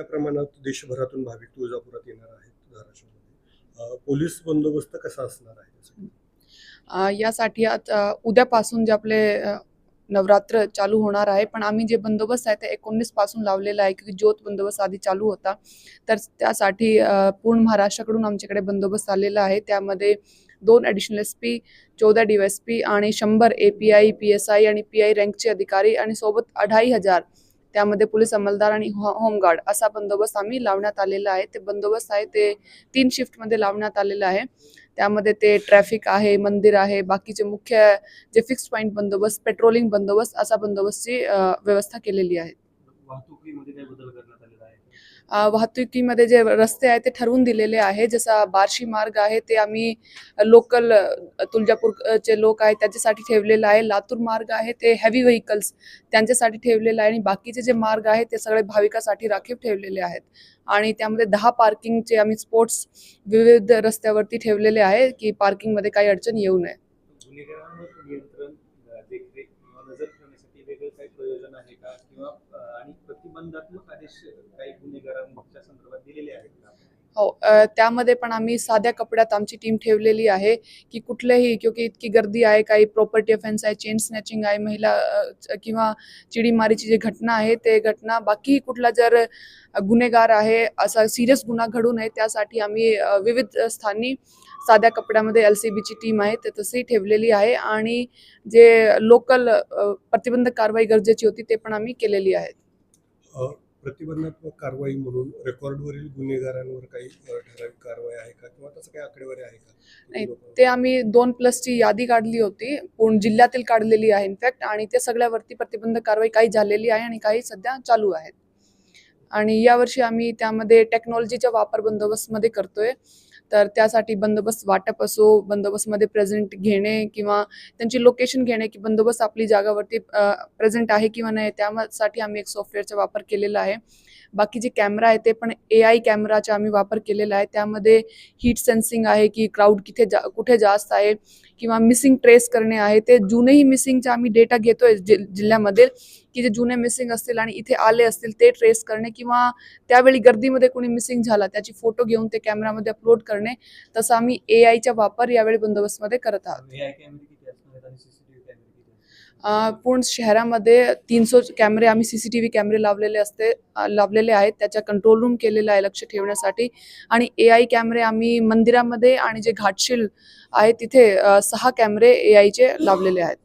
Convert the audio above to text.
मोठ्या प्रमाणात देशभरातून भाविक तुळजापुरात येणार आहेत धाराशिवमध्ये. पोलीस बंदोबस्त कसा असणार आहे यासाठी? आता उद्यापासून जे आपले नवरात्र चालू होणार आहे पण आम्ही जे बंदोबस्त आहे ते एकोणीसपासून लावलेला आहे की ज्योत बंदोबस्त आधी चालू होता. तर त्यासाठी पूर्ण महाराष्ट्राकडून आमच्याकडे बंदोबस्त आलेला आहे. त्यामध्ये दोन ॲडिशनल एस पी चौदा डी एस पी आणि शंभर A P I P S I आणि पी आय रँकचे अधिकारी आणि सोबत अढाई हजार त्यामध्ये पोलीस अंमलदार आणि हो- होमगार्ड असा बंदोबस्त आम्ही लावण्यात आलेला आहे. ते बंदोबस्त आहे ते तीन शिफ्टमध्ये लावण्यात आलेलं आहे. त्यामध्ये ते ट्रॅफिक आहे मंदिर आहे बाकीचे मुख्य जे फिक्स पॉईंट बंदोबस्त पेट्रोलिंग बंदोबस्त असा बंदोबस्तची व्यवस्था केलेली आहे. वाहतुकीमध्ये काही बदल करण्यात आलेला आहे? अ, वाहतुकीमध्ये जे रस्ते आहेत ते ठरवून दिलेले आहे. जसा बार्शी मार्ग आहे ते आम्ही लोकल तुळजापूरचे लोक आहेत त्याच्यासाठी ठेवलेलं आहे. लातूर मार्ग आहे ते हेवी व्हेकल्स त्यांच्यासाठी ठेवलेलं आहे आणि बाकीचे जे मार्ग आहेत ते सगळे भाविकासाठी राखीव ठेवलेले आहेत. आणि त्यामध्ये दहा पार्किंगचे आम्ही स्पोर्ट्स विविध रस्त्यावरती ठेवलेले आहे की पार्किंगमध्ये काही अडचण येऊ नये. काही प्रयोजन आहे का? किंवा आणि प्रतिबंधात्मक आदेश काही गुन्हेगारांच्या संदर्भात दिलेले आहेत. हो त्यामध्ये पण आम्ही साध्या कपड्यात आमची टीम ठेवलेली आहे की कुठलेही क्योंकि इतकी गर्दी आहे काही प्रॉपर्टी ऑफेन्स आहे चेन स्नॅचिंग आहे महिला किंवा चिडीमारीची जी घटना आहे ते घटना बाकी कुठला जर गुन्हेगार आहे असा सिरियस गुन्हा घडू नये त्यासाठी आम्ही विविध स्थानी साध्या कपड्यामध्ये एल सी बीची टीम आहे ते तशी ठेवलेली आहे आणि जे लोकल प्रतिबंधक कारवाई गरजेची होती ते पण आम्ही केलेली आहेत प्रतिबंधात्मक कारवाई म्हणून रेकॉर्डवरील गुन्हेगारांवर काही ठराविक कारवाई आहे का? किंवा तसं काही आकडेवारी आहे का? नाही, ते आम्ही दोन प्लसची यादी काढली होती. पूर्ण जिल्ह्यातील काढलेली आहे इनफॅक्ट आणि ते सगळ्यावरती प्रतिबंधक कारवाई काही झालेली आहे आणि काही सध्या चालू आहेत. आणि यावर्षी आम्ही त्यामध्ये टेक्नॉलॉजीचा वापर बंदोबस्तमध्ये करतोय. तर त्यासाठी बंदोबस्त वाटप असो बंदोबस्तमध्ये प्रेझेंट घेणे किंवा त्यांची लोकेशन घेणे की बंदोबस्त आपली जागावरती प्रेझेंट आहे किंवा नाही त्यासाठी आम्ही एक सॉफ्टवेअरचा वापर केलेला आहे. बाकी जे कॅमेरा आहे ते पण ए आय कॅमेराचा आम्ही वापर केलेला आहे. त्यामध्ये हीट सेन्सिंग आहे की क्राऊड किथे जा कुठे जास्त आहे किंवा मिसिंग ट्रेस करणे आहे. ते जुनेही मिसिंगचा आम्ही डेटा घेतोय जि जिल्ह्यामध्ये. की जे जुने मिसिंग असतील आणि इथे आले असतील ते ट्रेस करणे किंवा त्यावेळी गर्दीमध्ये कोणी मिसिंग झाला त्याची फोटो घेऊन ते कॅमेरामध्ये अपलोड करणे तसं आम्ही ए आयचा वापर यावेळी बंदोबस्तमध्ये करत आहोत. पूर्ण शहरामध्ये तीनशे कॅमेरे आम्ही सी सी टी व्ही कॅमेरे लावलेले असते लावलेले आहेत त्याच्या कंट्रोल रूम केलेला आहे लक्ष ठेवण्यासाठी. आणि ए आय कॅमेरे आम्ही मंदिरामध्ये आणि जे घाटशील आहे तिथे सहा कॅमेरे ए आयचे लावलेले आहेत.